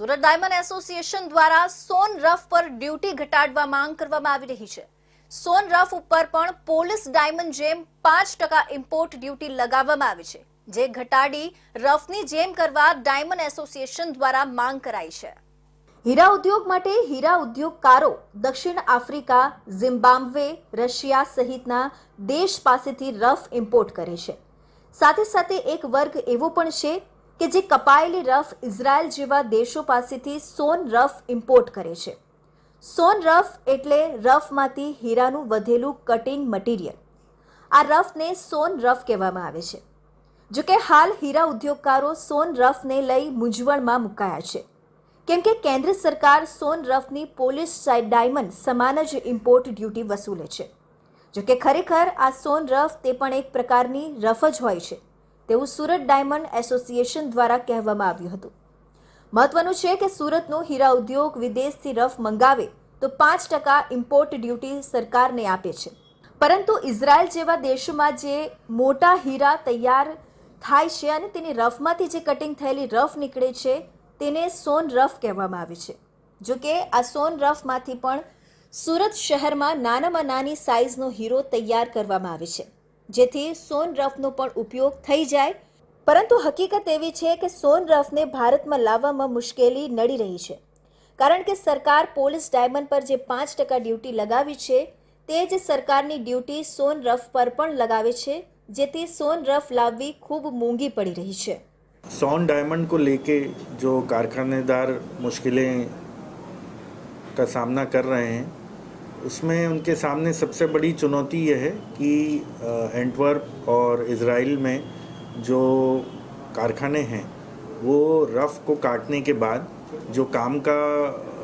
Surat diamond association દ્વારા સોન rough પર duty ઘટાડવા માંગ કરવામાં આવી રહી છે. સોન રફ ઉપર પણ પોલીસ ડાયમંડ જેમ પાંચ ટકા ઇમ્પોર્ટ ડ્યુટી લગાવવામાં આવી છે, જે ઘટાડી રફની જેમ કરવા ડાયમંડ એસોસિએશન દ્વારા માંગ કરાઈ છે. હીરા ઉદ્યોગ માટે હીરા ઉદ્યોગકારો દક્ષિણ આફ્રિકા, ઝિમ્બાબ્વે, રશિયા સહિતના દેશ પાસેથી રફ ઇમ્પોર્ટ કરે છે. સાથે સાથે એક વર્ગ એવો પણ છે કે જે કપાયેલી રફ ઇઝરાયલ જેવા દેશો પાસેથી સોન રફ ઇમ્પોર્ટ કરે છે. સોન રફ એટલે રફમાંથી હીરાનું વધેલું કટિંગ મટીરિયલ. આ રફને સોન રફ કહેવામાં આવે છે. જો કે હાલ હીરા ઉદ્યોગકારો સોન રફને લઈ મૂંઝવણમાં મુકાયા છે. કેમ કે કેન્દ્ર સરકાર સોન રફની પોલીસ ડાયમંડ સમાન જ ઇમ્પોર્ટ ડ્યુટી વસૂલે છે. જો કે ખરેખર આ સોન રફ તે પણ એક પ્રકારની રફ જ હોય છે. તેવું સુરત ડાયમંડ એસોસિએશન દ્વારા કહેવામાં આવ્યું હતું. મહત્વનું છે કે સુરતનો હીરા ઉદ્યોગ વિદેશથી રફ મંગાવે તો પાંચ ટકા ઇમ્પોર્ટ ડ્યુટી સરકારને આપે છે. પરંતુ ઇઝરાયલ જેવા દેશોમાં જે મોટા હીરા તૈયાર થાય છે અને તેની રફમાંથી જે કટિંગ થયેલી રફ નીકળે છે, તેને સોન રફ કહેવામાં આવે છે. જો કે આ સોન રફમાંથી પણ સુરત શહેરમાં નાનામાં નાની સાઇઝનો હીરો તૈયાર કરવામાં આવે છે. જેથી સોન રફનો પણ ઉપયોગ થઈ જાય પરંતુ હકીકત એવી છે કે સોન રફને ભારતમાં લાવવામાં મુશ્કેલી નડી રહી છે કારણ કે સરકાર પોલીસ ડાયમંડ પર જે પાંચ ટકા ડ્યુટી લગાવી છે તે જ સરકારની ડ્યુટી સોન રફ પર પણ લગાવે છે જેથી સોન રફ લાવવી ખૂબ મોંઘી પડી રહી છે सोन डायमंड को लेके जो कारखानेदार मुश्किलें का सामना कर रहे हैं उसमें उनके सामने सबसे बड़ी चुनौती यह है कि एंटवर्प और इसराइल में जो कारखाने हैं, वो रफ़ को काटने के बाद जो काम का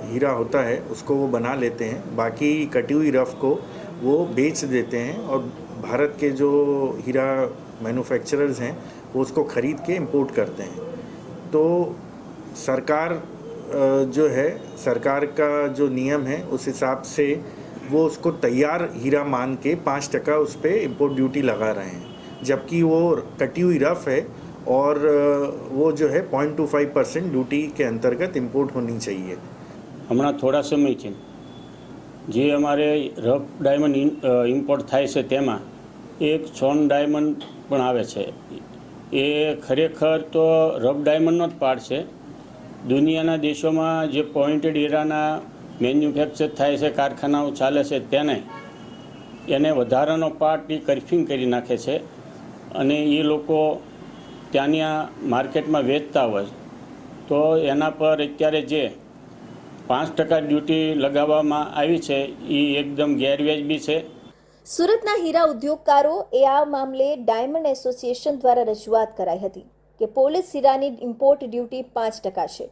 हीरा होता है, उसको वो बना लेते हैं। बाकी कटी हुई रफ़ को वो बेच देते हैं और भारत के जो हीरा मैन्युफैक्चरर्स हैं, वो उसको ख़रीद के इंपोर्ट करते हैं। तो सरकार जो है, सरकार का जो नियम है, उस हिसाब से वो उसको तैयार हीरा मान के पाँच टका उस पर इम्पोर्ट ड्यूटी लगा रहे हैं जबकि वो कटी हुई रफ़ है और अ, वो जो है point two five percent duty के अंतर्गत इम्पोर्ट होनी चाहिए હમણાં થોડા સમયથી જે અમારે rough diamond in- a, import થાય છે તેમાં એક સોન ડાયમંડ પણ આવે છે એ ખરેખર તો રફ ડાયમંડનો જ પાર્ટ છે દુનિયાના દેશોમાં જે પોઈન્ટેડ હીરાના મેન્યુફેક્ચર થાય છે, કારખાનાઓ ચાલે છે, તેને એને વધારાનો પાર્ટ એ કર્ફિંગ કરી નાખે છે અને એ લોકો ત્યાંની માર્કેટમાં વેચતા હોય. તો એના પર અત્યારે જે પાંચ ટકા ડ્યુટી લગાવવામાં આવી છે એ એકદમ ગેરવ્યાજબી છે. સુરતના હીરા ઉદ્યોગકારો એ આ મામલે ડાયમંડ એસોસિએશન દ્વારા રજૂઆત કરાઈ હતી કે પોલીસ હીરાની ઇમ્પોર્ટ ડ્યુટી પાંચ ટકા છે.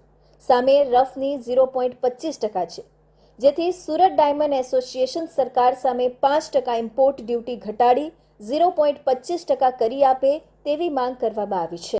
સામે રફની ઝીરો પોઈન્ટ પચીસ ટકા છે. જેથી સુરત ડાયમંડ એસોસિએશન સરકાર સામે પાંચ ટકા ઇમ્પોર્ટ ડ્યુટી ઘટાડી ઝીરો પોઈન્ટ પચીસ ટકા કરી આપે તેવી માંગ કરવામાં આવી છે.